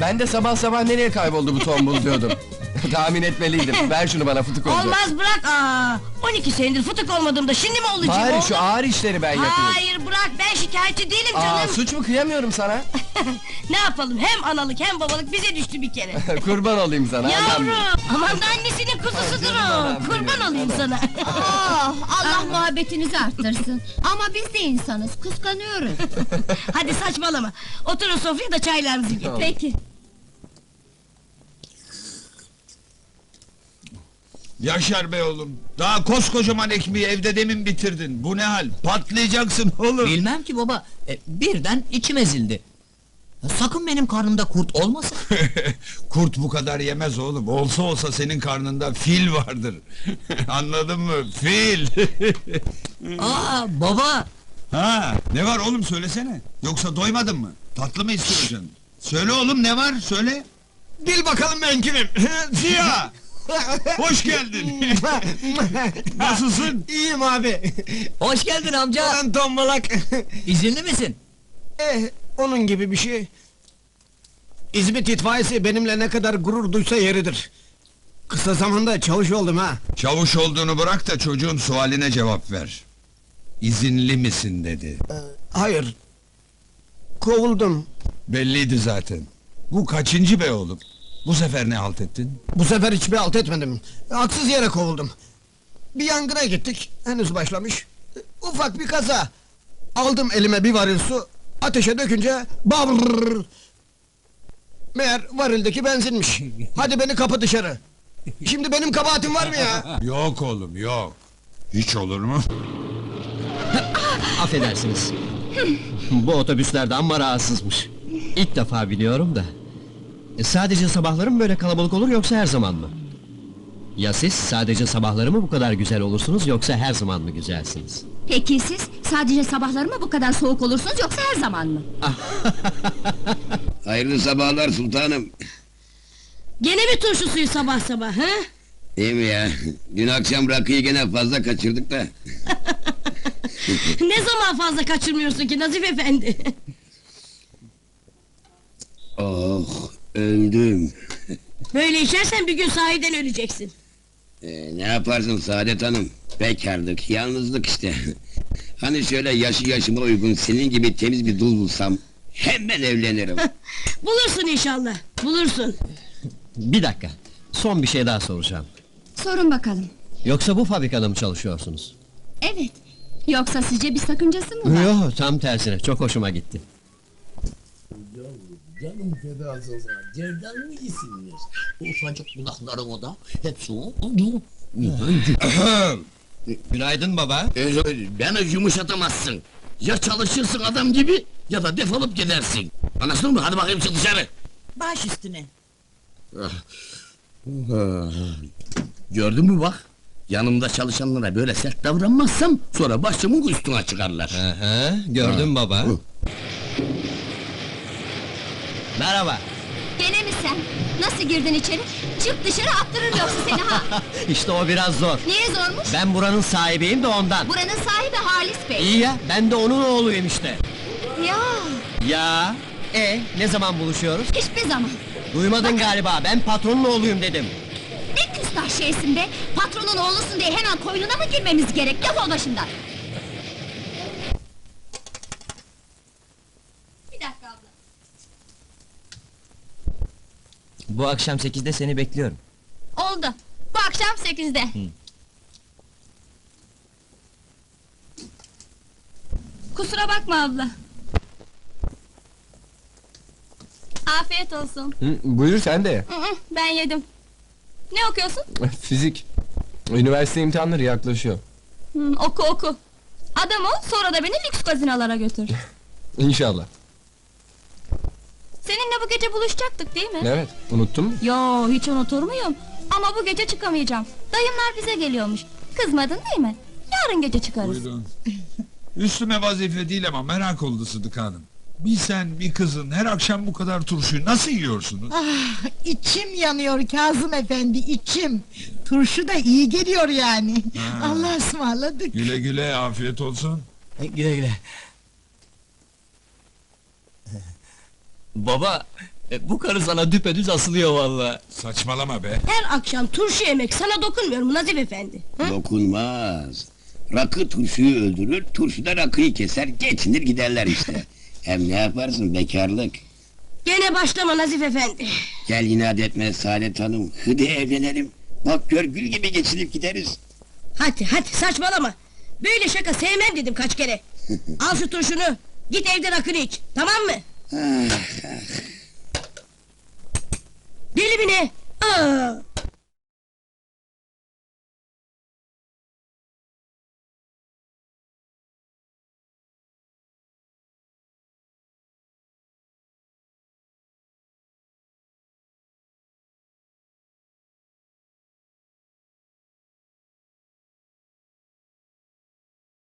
Ben de sabah sabah nereye kayboldu bu tombul diyordum. Tahmin etmeliydim. Ver şunu bana fıtık oldu. Olmaz bırak aa. 12 senedir fıtık olmadığımda şimdi mi olacağım? Bari şu ağır işleri ben yapayım. Hayır bırak ben şikayetçi değilim Aa, canım. suç mu kıyamıyorum sana? Ne yapalım hem analık hem babalık bize düştü bir kere. Kurban olayım sana. annem. Yavrum aman da annesinin kuzusudur canım o. Kurban benim, olayım sana. Oh, Allah muhabbetinizi arttırsın. Ama biz de insanız, kıskanıyoruz. Hadi saçmalama. Oturun sofraya da çaylarınızı getir. Peki. Yaşar bey oğlum. Daha koskocaman ekmeği evde demin bitirdin. Bu ne hal? Patlayacaksın oğlum. Bilmem ki baba. E, birden içim ezildi. Sakın benim karnımda kurt olmasın. Kurt bu kadar yemez oğlum. Olsa olsa senin karnında fil vardır. Anladın mı? Fil. Aa baba. ha, ne var oğlum söylesene. Yoksa doymadın mı? Tatlı mı istiyorsun? Söyle oğlum ne var? Söyle. Bil bakalım ben kimim? Ziya. Hoş geldin. Nasılsın? İyiyim abi. Hoş geldin amca. Ulan tombalak. İzinli misin? eh, onun gibi bir şey. İzmit itfaiyesi benimle ne kadar gurur duysa yeridir. Kısa zamanda çavuş oldum ha. Çavuş olduğunu bırak da çocuğun sualine cevap ver. İzinli misin dedi. Hayır. Kovuldum. Belliydi zaten. Bu kaçıncı be oğlum? Bu sefer ne halt ettin? Bu sefer hiçbir alt etmedim. Haksız yere kovuldum. Bir yangına gittik. Henüz başlamış. Ufak bir kaza. Aldım elime bir varil su. Ateşe dökünce babr. Meğer varildeki benzinmiş. Hadi beni kapı dışarı. Şimdi benim kabahatim var mı ya? Yok oğlum yok. Hiç olur mu? Affedersiniz. Bu otobüsler de amma rahatsızmış. İlk defa biliyorum da. E, sadece sabahları mı böyle kalabalık olur yoksa her zaman mı? Ya siz sadece sabahları mı bu kadar güzel olursunuz yoksa her zaman mı güzelsiniz? Peki siz sadece sabahları mı bu kadar soğuk olursunuz yoksa her zaman mı? Hayırlı sabahlar sultanım. Gene mi turşu suyu sabah sabah ha? Değil mi ya? Dün akşam rakıyı gene fazla kaçırdık da. ne zaman fazla kaçırmıyorsun ki Nazif efendi? Oh, öldüm. Böyle içersen bir gün sahiden öleceksin. Ee, ne yaparsın Saadet Hanım? Bekarlık, yalnızlık işte. hani şöyle yaşı yaşıma uygun senin gibi temiz bir dul bulsam... ...hemen evlenirim. Bulursun inşallah. Bulursun. Bir dakika. Son bir şey daha soracağım. Sorun bakalım. Yoksa bu fabrikada mı çalışıyorsunuz? Evet. Yoksa sizce bir sakıncası mı var? Yok tam tersine çok hoşuma gitti. Canım fedası olsa cerdan mı yesinler? Ufacık kulakların o da hepsi o. Günaydın baba. Beni yumuşatamazsın. Ya çalışırsın adam gibi ya da defolup gidersin. Anlaşıldı mı? Hadi bakayım çık dışarı. Baş üstüne. Gördün mü bak? Yanımda çalışanlara böyle sert davranmazsam sonra başımın üstüne çıkarlar. Aha, gördüm baba. Merhaba. Gene mi sen? Nasıl girdin içeri? Çık dışarı attırırım yoksa seni ha! İşte o biraz zor. Niye zormuş? Ben buranın sahibiyim de ondan. Buranın sahibi Halis Bey. İyi ya, ben de onun oğluyum işte. Ya, Ya, e ne zaman buluşuyoruz? hiçbir zaman. Duymadın galiba, ben patronun oğluyum dedim. Ne küstah şeysin be! Patronun oğlusun diye hemen koynuna mı girmemiz gerek? Defol başımdan! Bir dakika abla. Bu akşam 8'de seni bekliyorum. Oldu. Bu akşam sekizde. Kusura bakma abla. Afiyet olsun. Hı, buyur sen de. Hı hı, ben yedim. Ne okuyorsun? Fizik. Üniversite imtihanları yaklaşıyor. Hı, oku oku. Adam ol, sonra da beni lüks gazinolara götür. İnşallah. Seninle bu gece buluşacaktık değil mi? Evet, unuttun mu? Yo, hiç unutur muyum? Ama bu gece çıkamayacağım. Dayımlar bize geliyormuş. Kızmadın değil mi? Yarın gece çıkarız. Buyurun. Üstüme vazife değil ama merak oldu Sıdıka Hanım. Bir sen bir kızın her akşam bu kadar turşuyu nasıl yiyorsunuz? İçim yanıyor Kazım efendi içim. Turşu da iyi geliyor yani. Ha. Allah ısmarladık. Güle güle afiyet olsun. Güle güle. Baba, E, bu karı sana düpedüz asılıyor vallahi. Saçmalama be. Her akşam turşu yemek sana dokunmuyor mu Nazif efendi? Hı? Dokunmaz. Rakı turşuyu öldürür, turşu da rakıyı keser, geçinir giderler işte. Hem ne yaparsın bekarlık. Gene başlama Nazif efendi. Gel inat etme Saadet Hanım, hadi evlenelim. Bak gör gül gibi geçinip gideriz. Hadi hadi saçmalama. Böyle şaka sevmem dedim kaç kere. Al şu turşunu. Git evde rakını iç. Tamam mı? Deli mi ne? Aa,